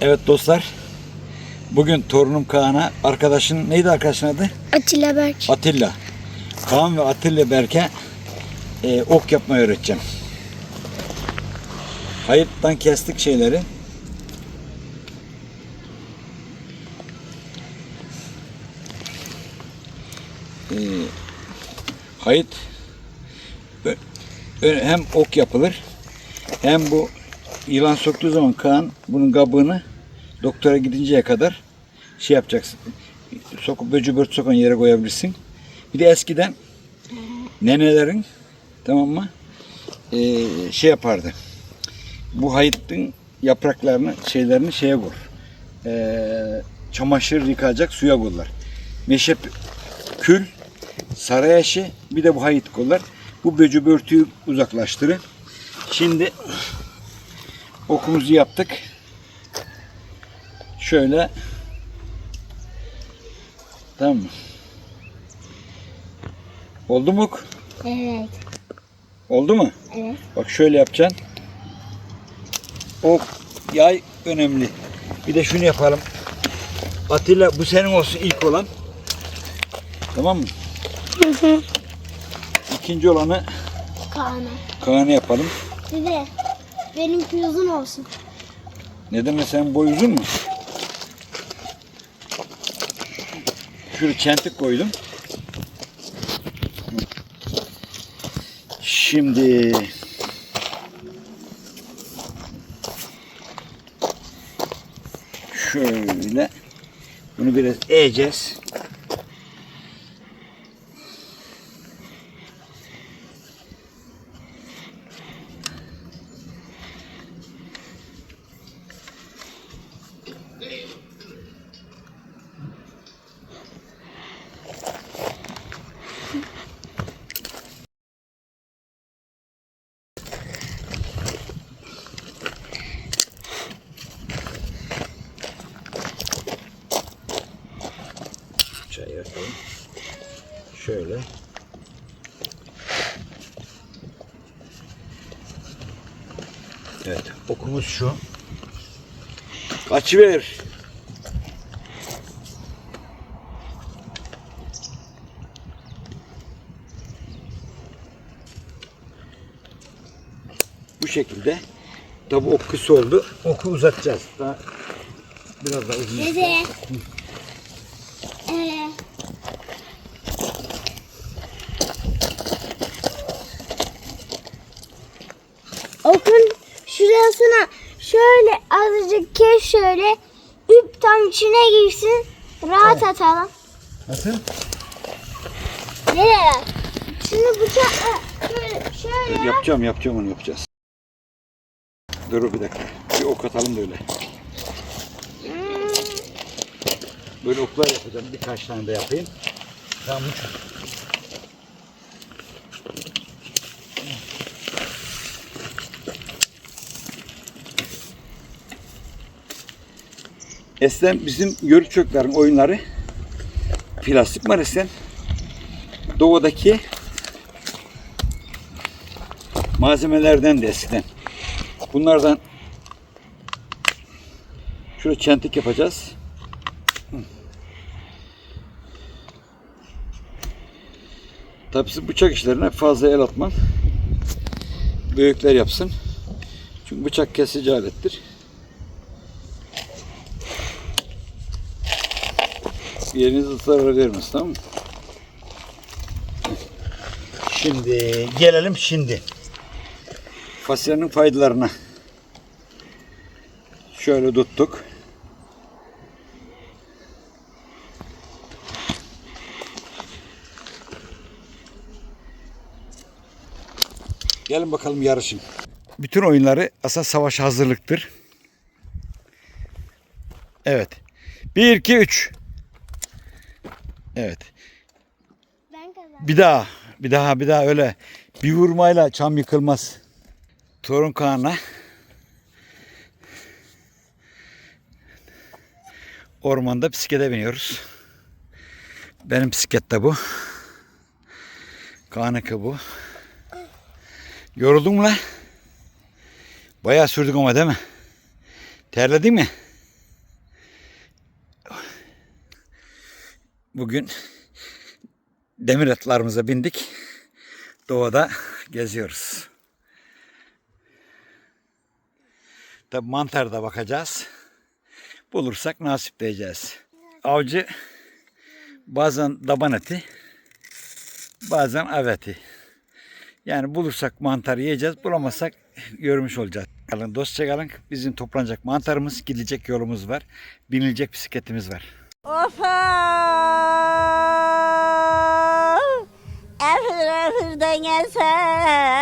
Evet dostlar. Bugün torunum Kaan'a arkadaşın neydi arkadaşın adı? Atilla Berk. Atilla. Kaan ve Atilla Berk'e e, ok yapmayı öğreteceğim. Hayıttan kestik şeyleri. E, hayıt hem ok yapılır hem bu yılan soktuğu zaman Kaan bunun kabuğunu doktora gidinceye kadar şey yapacaksın. Sokup böcü bört sokan yere koyabilirsin. Bir de eskiden nenelerin tamam mı ee, şey yapardı. Bu hayıtın yapraklarını şeylerini şeye vur. Ee, çamaşır yıkayacak suya koyarlar. Meşe kül, sarayaşı bir de bu hayıt koyarlar. Bu böcü börtüyü uzaklaştırır. Şimdi okumuzu yaptık. Şöyle Tamam mı? Oldu mu? Evet. Oldu mu? Evet. Bak şöyle yapacaksın. O yay önemli. Bir de şunu yapalım. Atilla bu senin olsun ilk olan. Tamam mı? İkinci olanı Kaan'a. Kaan'a yapalım. Bir de benimki uzun olsun. Neden senin boy uzun mu? Şuraya çentik koydum. Şimdi şöyle bunu biraz eğeceğiz. Çay yapalım. Şöyle. Evet, okumuz şu. Kaçıver. Bu şekilde. Tabi ok kısa oldu. Oku uzatacağız. Daha biraz daha uzun. Dede. Ee, okun şurasına şöyle azıcık kes şöyle üp tam içine girsin rahat atalım. Nasıl? Nereye? Şimdi bıçakla şöyle şöyle yap. Yapacağım, yapacağım onu yapacağız. Dur bir dakika. Bir ok atalım böyle. Hmm, Böyle oklar yapacağım. Birkaç tane de yapayım. Tamam. Eskiden bizim yörük oyunları plastik var eskiden. Doğudaki malzemelerden de eskiden. Bunlardan şöyle çentik yapacağız. Tabii bıçak işlerine fazla el atman. Büyükler yapsın. Çünkü bıçak kesici alettir. Yerinize zarar vermez tamam mı? Şimdi gelelim şimdi. Fasulyenin faydalarına. Şöyle tuttuk. Gelin bakalım yarışın. Bütün oyunları asıl savaş hazırlıktır. Evet. 1 2 3. Evet. Ben kazandım. Bir daha, bir daha, bir daha öyle bir vurmayla çam yıkılmaz. Torun Kaan'la ormanda bisiklete biniyoruz. Benim bisiklet de bu. Kaan'ınki bu. Yoruldun mu lan? Bayağı sürdük ama değil mi? Terledin mi? Bugün demir atlarımıza bindik. Doğada geziyoruz. Tabi mantar da bakacağız. Bulursak nasipleyeceğiz. Avcı bazen daban eti, bazen av eti. Yani bulursak mantar yiyeceğiz, bulamazsak görmüş olacağız. Kalın dostça kalın. Bizim toplanacak mantarımız, gidecek yolumuz var. Binilecek bisikletimiz var. Of! Efir efirden eser.